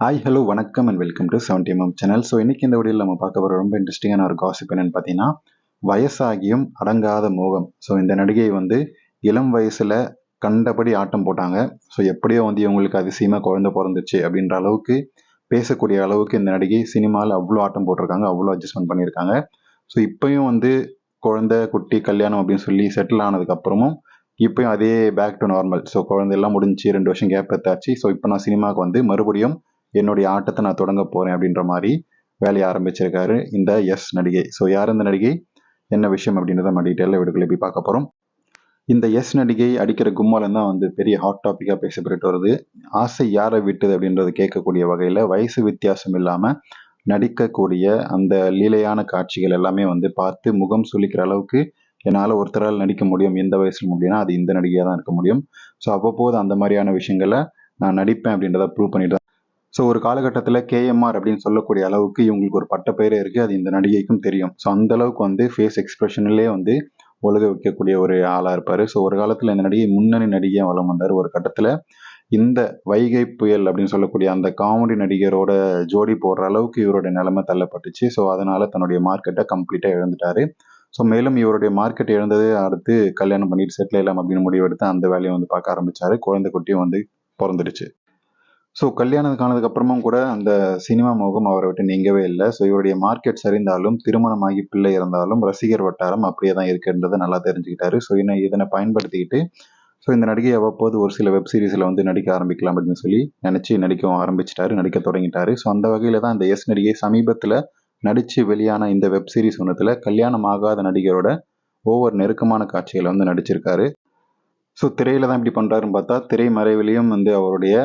Hi hello வணக்கம் and welcome to seventy MM channel so இன்னைக்கு இந்த வீடியோவில் நம்ம பார்க்க போகிற ரொம்ப இன்ட்ரெஸ்டிங்கான ஒரு காசிப் என்னன்னு பார்த்தீங்கன்னா வயசாகியும் அடங்காத மோகம். ஸோ இந்த நடிகை வந்து இளம் வயசில் கண்டபடி ஆட்டம் போட்டாங்க. ஸோ எப்படியோ வந்து இவங்களுக்கு அதிசயமாக குழந்தை பிறந்துச்சு அப்படின்ற அளவுக்கு பேசக்கூடிய அளவுக்கு இந்த நடிகை சினிமாவில் அவ்வளோ ஆட்டம் போட்டிருக்காங்க அவ்வளோ அட்ஜஸ்ட்மெண்ட் பண்ணியிருக்காங்க. ஸோ இப்போயும் வந்து குழந்தை குட்டி கல்யாணம் அப்படின்னு சொல்லி செட்டில் ஆனதுக்கப்புறமும் இப்போயும் அதே பேக் டு நார்மல் ஸோ குழந்தையெல்லாம் முடிஞ்சு ரெண்டு வருஷம் கேப் எடுத்தாச்சு. ஸோ இப்போ நான் சினிமாவுக்கு வந்து மறுபடியும் என்னுடைய ஆட்டத்தை நான் தொடங்க போகிறேன் அப்படின்ற மாதிரி வேலையை ஆரம்பிச்சிருக்காரு இந்த எஸ் நடிகை. ஸோ யார் இந்த நடிகை? என்ன விஷயம் அப்படின்றத நம்ம டீட்டெயிலில் வீடுகளை போய் பார்க்க போகிறோம் இந்த எஸ் நடிகை அடிக்கிற கும்மாலம் தான் வந்து பெரிய ஹாட் டாப்பிக்காக பேசப்பட்டு வருது. ஆசை யாரை விட்டுது அப்படின்றது கேட்கக்கூடிய வகையில் வயசு வித்தியாசம் இல்லாமல் நடிக்கக்கூடிய அந்த லீலையான காட்சிகள் எல்லாமே வந்து பார்த்து முகம் சொல்லிக்கிற அளவுக்கு என்னால் ஒருத்தரால் நடிக்க முடியும். எந்த வயசுல முடியும்னா அது இந்த நடிகையாக தான் இருக்க முடியும். ஸோ அவ்வப்போது அந்த மாதிரியான விஷயங்களை நான் நடிப்பேன் அப்படின்றத ப்ரூவ் பண்ணிட்டு ஸோ ஒரு காலகட்டத்தில் கேஎம்ஆர் அப்படின்னு சொல்லக்கூடிய அளவுக்கு இவங்களுக்கு ஒரு பட்ட பெயரே இருக்குது அது இந்த நடிகைக்கும் தெரியும். ஸோ அந்த அளவுக்கு வந்து ஃபேஸ் எக்ஸ்பிரஷன்லேயே வந்து உலக வைக்கக்கூடிய ஒரு ஆளாக இருப்பார். ஸோ ஒரு காலத்தில் இந்த நடிகை முன்னணி நடிகையாக வளம் வந்தார். ஒரு கட்டத்தில் இந்த வைகை புயல் அப்படின்னு சொல்லக்கூடிய அந்த காமெடி நடிகரோட ஜோடி போடுற அளவுக்கு இவருடைய நிலைமை தள்ளப்பட்டுச்சு. ஸோ அதனால் தன்னுடைய மார்க்கெட்டை கம்ப்ளீட்டாக இழந்துட்டாரு. ஸோ மேலும் இவருடைய மார்க்கெட் இழந்தது அடுத்து கல்யாணம் பண்ணிட்டு செட்டில் இல்லாமல் அப்படின்னு முடிவெடுத்து அந்த வேலையை வந்து பார்க்க ஆரம்பித்தார் குழந்தை குட்டியும் வந்து பிறந்துடுச்சு. ஸோ கல்யாணத்துக்கு ஆனதுக்கு அப்புறமும் கூட அந்த சினிமா முகம் அவரை விட்டு நீங்கவே இல்லை. ஸோ இவருடைய மார்க்கெட் சரிந்தாலும் திருமணமாகி பிள்ளை இருந்தாலும் ரசிகர் வட்டாரம் அப்படியே தான் இருக்குன்றதை நல்லா தெரிஞ்சுக்கிட்டாரு. ஸோ இன்னும் இதனை பயன்படுத்திக்கிட்டு ஸோ இந்த நடிகை அவ்வப்போது ஒரு சில வெப் சீரிஸில் வந்து நடிக்க ஆரம்பிக்கலாம் அப்படின்னு சொல்லி நினச்சி நடிக்கவும் ஆரம்பிச்சிட்டாரு நடிக்க தொடங்கிட்டாரு. ஸோ அந்த வகையில் தான் இந்த எஸ் நடிகை சமீபத்தில் நடித்து வெளியான இந்த வெப் சீரிஸ் ஒன்றத்தில் கல்யாணம் ஆகாத நடிகரோட ஒவ்வொரு நெருக்கமான காட்சிகளை வந்து நடிச்சிருக்காரு. ஸோ திரையில தான் இப்படி பண்ணுறாருன்னு பார்த்தா திரை மறைவிலையும் வந்து அவருடைய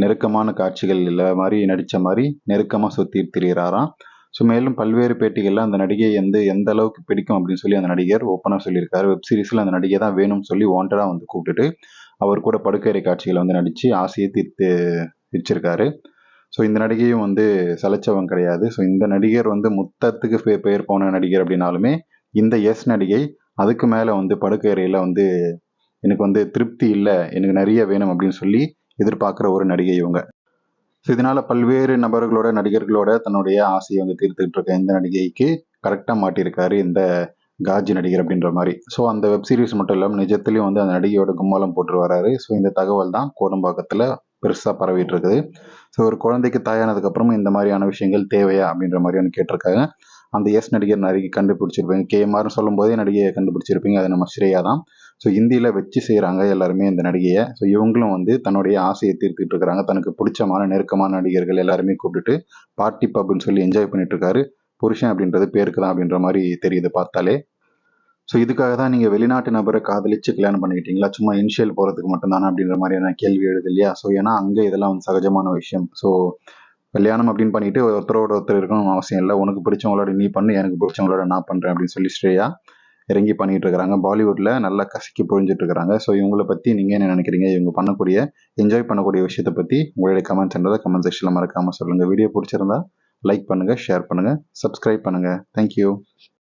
நெருக்கமான காட்சிகள் இல்லை மாதிரி நடித்த மாதிரி நெருக்கமாக சுற்றி திரிகிறாராம் ஸோ மேலும் பல்வேறு பேட்டிகளில் அந்த நடிகை வந்து எந்த அளவுக்கு பிடிக்கும் அப்படின்னு சொல்லி அந்த நடிகர் ஓப்பனாக சொல்லியிருக்காரு. வெப் சீரிஸில் அந்த நடிகை தான் வேணும்னு சொல்லி வாண்டடாக வந்து கூப்பிட்டுட்டு அவர் கூட படுக்கறை காட்சிகளை வந்து நடித்து ஆசையை தீர்த்து வச்சிருக்காரு ஸோ இந்த நடிகையும் வந்து சலைச்சவன் கிடையாது. ஸோ இந்த நடிகர் வந்து முத்தத்துக்கு பே பெயர் போன நடிகர் அப்படின்னாலுமே இந்த எஸ் நடிகை அதுக்கு மேலே வந்து படுக்கையறையில் வந்து எனக்கு வந்து திருப்தி இல்லை எனக்கு நிறைய வேணும் அப்படின்னு சொல்லி எதிர்பார்க்குற ஒரு நடிகை இவங்க. ஸோ இதனால பல்வேறு நபர்களோட நடிகர்களோட தன்னுடைய ஆசையை வந்து தீர்த்துக்கிட்டு இருக்க இந்த நடிகைக்கு கரெக்டாக மாட்டியிருக்காரு இந்த காஜி நடிகர் அப்படின்ற மாதிரி. ஸோ அந்த வெப் சீரிஸ் மட்டும் இல்லாமல் நிஜத்துலேயும் வந்து அந்த நடிகையோட கும்மாலம் போட்டு வராரு. ஸோ இந்த தகவல் தான் கோடம்பாக்கத்தில் பெருசாக பரவிட்டு இருக்குது. ஸோ ஒரு குழந்தைக்கு தாயானதுக்கப்புறமும் இந்த மாதிரியான விஷயங்கள் தேவையா அப்படின்ற மாதிரியான கேட்டிருக்காங்க. அந்த எஸ் நடிகர் நிறைய கண்டுபிடிச்சிருப்பீங்க கேஎம்ஆர்னு சொல்லும் போதே நடிகையை கண்டுபிடிச்சிருப்பீங்க. அது நம்ம ஸ்ரேயா தான். ஸோ இந்தியில் வச்சு செய்கிறாங்க எல்லாருமே இந்த நடிகையை. ஸோ இவங்களும் வந்து தன்னுடைய ஆசையை தீர்த்துட்டு இருக்கிறாங்க. தனக்கு பிடிச்சமான நெருக்கமான நடிகர்கள் எல்லாருமே கூப்பிட்டுட்டு பார்ட்டி பப்னு சொல்லி என்ஜாய் பண்ணிட்டு இருக்காரு புருஷன் அப்படின்றது பேருக்கு தான் அப்படின்ற மாதிரி தெரியுது பார்த்தாலே. ஸோ இதுக்காக தான் நீங்கள் வெளிநாட்டு நபரை காதலிச்சு கல்யாணம் பண்ணிக்கிட்டீங்களா? சும்மா இனிஷியல் போகிறதுக்கு மட்டும்தானா? அப்படின்ற மாதிரியான கேள்வி எழுது இல்லையா? ஸோ ஏன்னா அங்கே இதெல்லாம் வந்து சகஜமான விஷயம். ஸோ கல்யாணம் அப்படின்னு பண்ணிட்டு ஒருத்தரோட ஒருத்தர் இருக்கணும் அவசியம் இல்லை. உனக்கு பிடிச்சவங்களோட நீ பண்ணு எனக்கு பிடிச்சவங்களோட நான் பண்ணுறேன் அப்படின்னு சொல்லி ஸ்ரேயா இறங்கி பண்ணிட்டு இருக்கிறாங்க. பாலிவுட்டில் நல்லா கசக்கி பொழிஞ்சிட்டு இருக்கிறாங்க. ஸோ இவங்களை பற்றி நீங்கள் என்ன நினைக்கிறீங்க? இவங்க பண்ணக்கூடிய என்ஜாய் பண்ணக்கூடிய விஷயத்தை பற்றி உங்களுடைய கமெண்ட்ஸ்ன்றதை கமெண்ட் செக்ஷனில் மறக்காமல் சொல்லுங்கள் வீடியோ பிடிச்சிருந்தா லைக் பண்ணுங்கள் ஷேர் பண்ணுங்கள் சப்ஸ்கிரைப் பண்ணுங்கள் தேங்க்யூ